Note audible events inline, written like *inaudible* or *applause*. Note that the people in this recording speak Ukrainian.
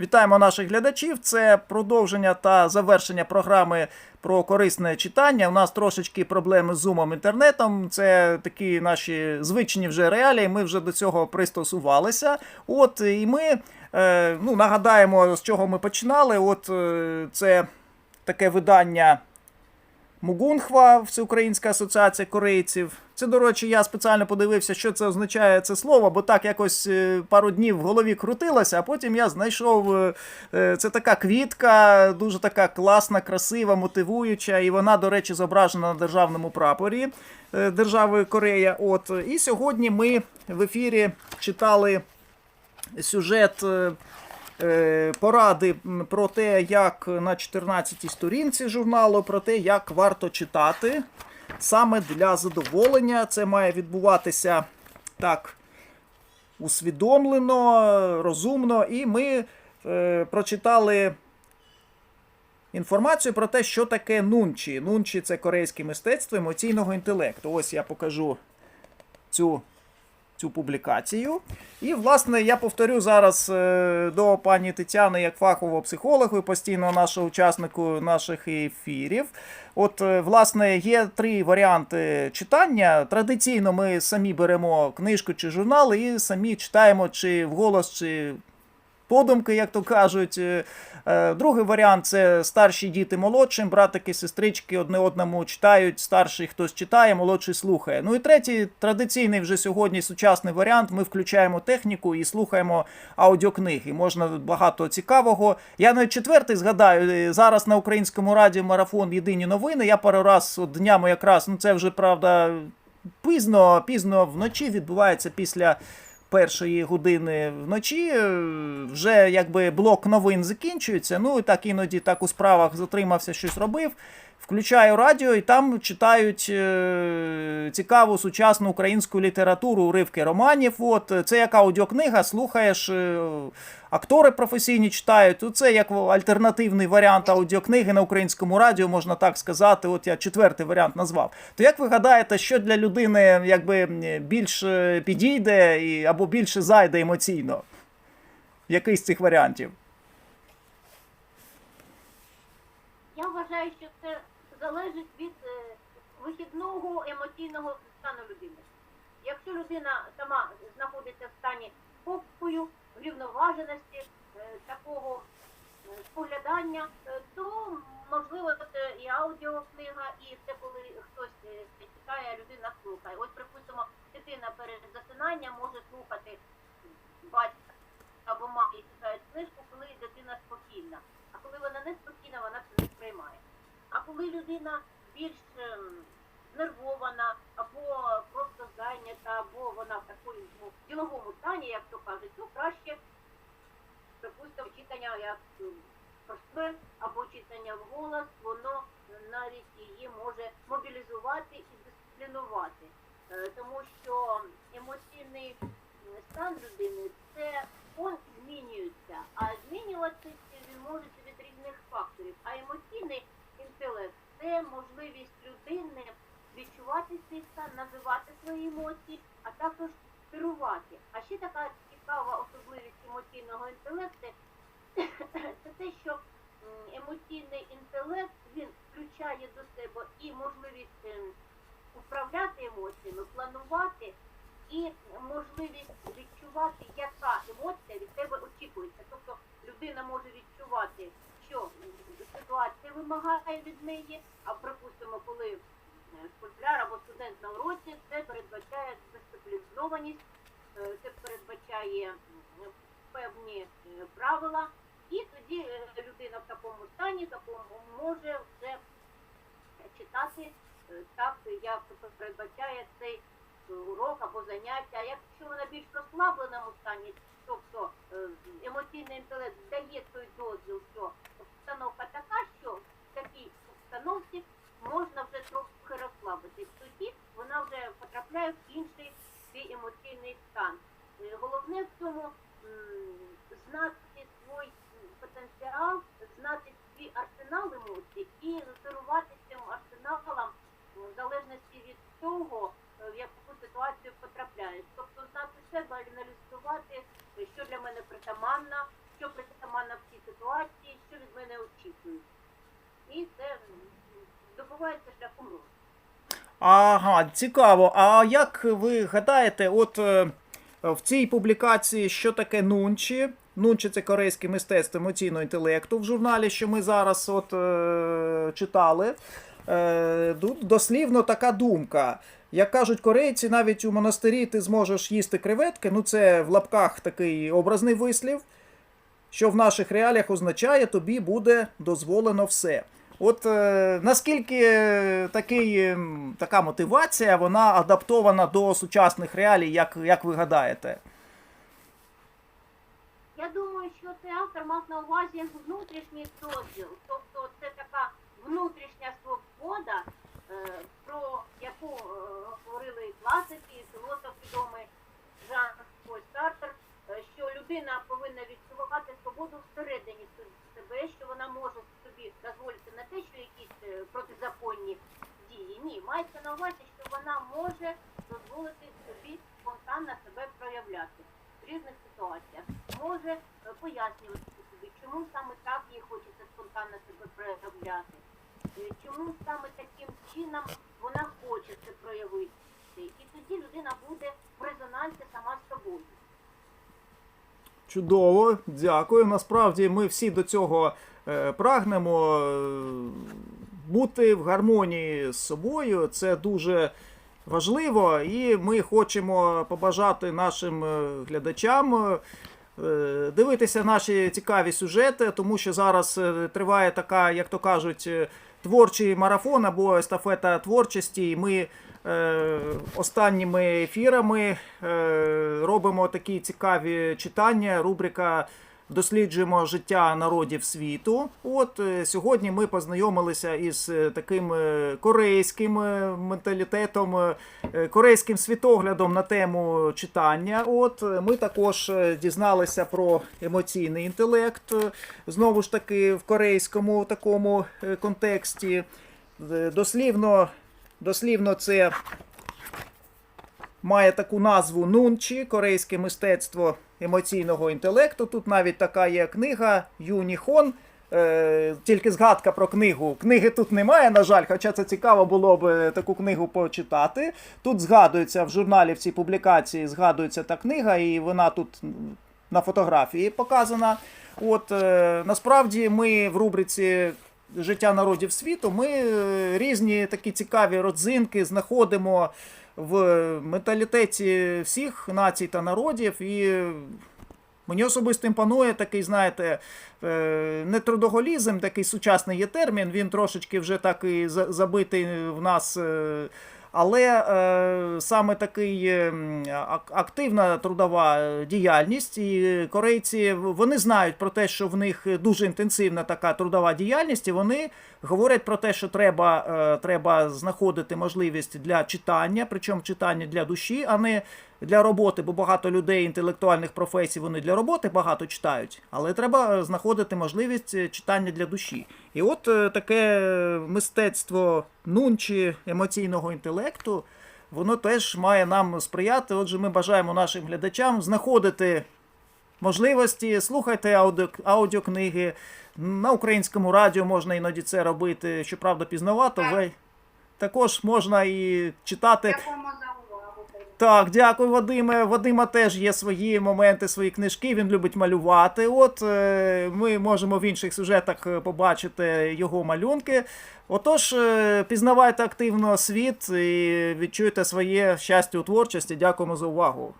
Вітаємо наших глядачів. Це продовження та завершення програми про корисне читання. У нас трошечки проблеми з зумом інтернетом. Це такі наші звичні вже реалії. Ми вже до цього пристосувалися. От і ми е, ну, нагадаємо, з чого ми починали. От е, це таке видання. Мугунхва, Всеукраїнська асоціація корейців. Це, до речі, я спеціально подивився, що це означає це слово, бо так якось е, пару днів в голові крутилося, а потім я знайшов. е, е, Це така квітка, дуже така класна, красива, мотивуюча, і вона, до речі, зображена на державному прапорі держави Корея. От. І сьогодні ми в ефірі читали сюжет. Е, Поради про те, як на 14-й сторінці журналу, про те, як варто читати саме для задоволення. Це має відбуватися так усвідомлено, розумно. І ми е, прочитали інформацію про те, що таке нунчі. Нунчі це корейське мистецтво емоційного інтелекту. Ось я покажу цю цю публікацію. І, власне, я повторю зараз е, до пані Тетяни як фахового психолога і постійного нашого учаснику наших ефірів. От, е, власне, є три варіанти читання. Традиційно ми самі беремо книжку чи журнал і самі читаємо чи вголос, чи подумки, як то кажуть. Е, е, Другий варіант це старші діти молодшим, братики, сестрички одне одному читають, старший хтось читає, молодший слухає. Ну і третій традиційний вже сьогодні сучасний варіант. Ми включаємо техніку і слухаємо аудіокниги. Можна багато цікавого. Я навіть четвертий згадаю. е, Зараз на українському радіо марафон Єдині новини. Я пару раз от днями якраз, ну це вже правда пізно, пізно вночі відбувається після першої години вночі. е, Вже якби блок новин закінчується. Ну і так іноді так у справах затримався, щось робив. Включаю радіо і там читають е, цікаву сучасну українську літературу, уривки романів. От це як аудіокнига, слухаєш. е, Актори професійні читають. Ну, Це як альтернативний варіант аудіокниги на українському радіо, можна так сказати. От я четвертий варіант назвав. То як ви гадаєте, що для людини якби більш е, підійде і, або більше зайде емоційно? Який з цих варіантів? Я вважаю, що це залежить від е, вихідного емоційного стану людини. Якщо людина сама знаходиться в стані спокою, врівноваженості, е, такого е, споглядання, то можливо це і аудіокнига, і це коли хтось читає, людина слухає. Ось, припустимо, дитина перед засинанням може слухати батька або мамі читають книжку, коли дитина спокійна. А коли вона не спокійна, вона це не сприймає. А коли людина більш ем, знервована, або просто зайнята, або вона в такому ну, діловому стані, як то кажуть, то краще, припустимо, читання як ем, просте або читання вголос, воно навіть її може мобілізувати і дисциплінувати. Е, Тому що емоційний стан людини це он змінюється, а змінюватися він може від різних факторів. А емоційний інтелект це можливість людини відчувати свій стан, емоції, а також керувати. А ще така цікава особливість емоційного інтелекту *clears throat* це те, що емоційний інтелект він включає до себе і можливість ем, управляти емоціями, планувати і можливість відчувати, яка емоція від тебе очікується. Тобто людина може відчувати, що ситуація вимагає від неї, а припустимо, коли школяр або студент на уроці, це передбачає дисциплінованість, е, це передбачає певні е, правила, і тоді е, людина в такому стані, такому може вже читати е, так, як передбачає цей е, урок або заняття. Якщо вона більш розслабленому стані, тобто е, емоційний інтелект дає той дозвіл, що обстановка така, що в такій обстановці можна вже трохи розслабитись, тоді вона вже потрапляє в інший свій емоційний стан. Е, головне в цьому знати свій потенціал, знати свій арсенал емоцій і керувати цим арсеналом в залежності від того, е, в яку ситуацію потрапляєш. Тобто знати себе, аналізувати, е, що для мене притаманно, що притаманно в цій ситуації, що від мене очікують. І це добувається шляхом розвитку. Ага, цікаво. А як ви гадаєте, от е, в цій публікації, що таке нунчі? Нунчі це корейське мистецтво емоційного інтелекту в журналі, що ми зараз от е, читали. Е, дослівно така думка. Як кажуть корейці, навіть у монастирі ти зможеш їсти креветки. Ну, це в лапках такий образний вислів, що в наших реаліях означає, тобі буде дозволено все. От е, наскільки такий, ем, така мотивація, вона адаптована до сучасних реалій, як, як ви гадаєте? Я думаю, що це автор мав на увазі внутрішній дозвіл, тобто це така внутрішня свобода, е, про яку е, говорили і класики, і філософ відомий Жан Поль Сартер, е, що людина повинна відчувати свободу всередині себе, що вона може собі дозволити не те, що якісь е, протизаконні дії. Ні, мається на увазі, що вона може дозволити собі спонтанно себе проявляти в різних ситуаціях. Може е, пояснювати собі, чому саме так їй хочеться спонтанно себе проявляти, е, чому саме таким чином вона хоче це проявити. І тоді людина буде в резонансі сама з собою. Чудово, дякую. Насправді ми всі до цього е, прагнемо е, бути в гармонії з собою. Це дуже важливо, і ми хочемо побажати нашим е, глядачам. е, Дивитися наші цікаві сюжети, тому що зараз триває така, як то кажуть, творчий марафон або естафета творчості. І ми е, останніми ефірами е, робимо такі цікаві читання. Рубрика Досліджуємо життя народів світу. От е, сьогодні ми познайомилися із е, таким е, корейським менталітетом, корейським світоглядом на тему читання. От ми також дізналися про емоційний інтелект, знову ж таки в корейському такому контексті. Дослівно, дослівно це має таку назву Нунчі, корейське мистецтво емоційного інтелекту. Тут навіть така є книга Юніхон. Е, тільки згадка про книгу. Книги тут немає, на жаль, хоча це цікаво було б е, таку книгу почитати. Тут згадується в журналі в цій публікації згадується та книга, і вона тут на фотографії показана. От е, насправді ми в рубриці Життя народів світу ми е, різні такі цікаві родзинки знаходимо в менталітеті всіх націй та народів. І мені особисто імпонує такий, знаєте, е, не трудоголізм, такий сучасний є термін, він трошечки вже так і забитий в нас. е, Але е, саме такий е, активна трудова діяльність, і корейці вони знають про те, що в них дуже інтенсивна така трудова діяльність, і вони говорять про те, що треба, е, треба знаходити можливість для читання, причому читання для душі, а не для роботи, бо багато людей інтелектуальних професій вони для роботи багато читають, але треба е, знаходити можливість е, читання для душі. І от таке мистецтво нунчі емоційного інтелекту, воно теж має нам сприяти. Отже, ми бажаємо нашим глядачам знаходити можливості, слухайте аудіо, аудіокниги. На українському радіо можна іноді це робити, щоправда, пізнавато. Ви... Також можна і читати. Дякуємо за увагу. Так, дякую, Вадиме. Вадима теж є свої моменти, свої книжки. Він любить малювати. От е, ми можемо в інших сюжетах е, побачити його малюнки. Отож, е, пізнавайте активно світ і відчуйте своє щастя у творчості. Дякуємо за увагу.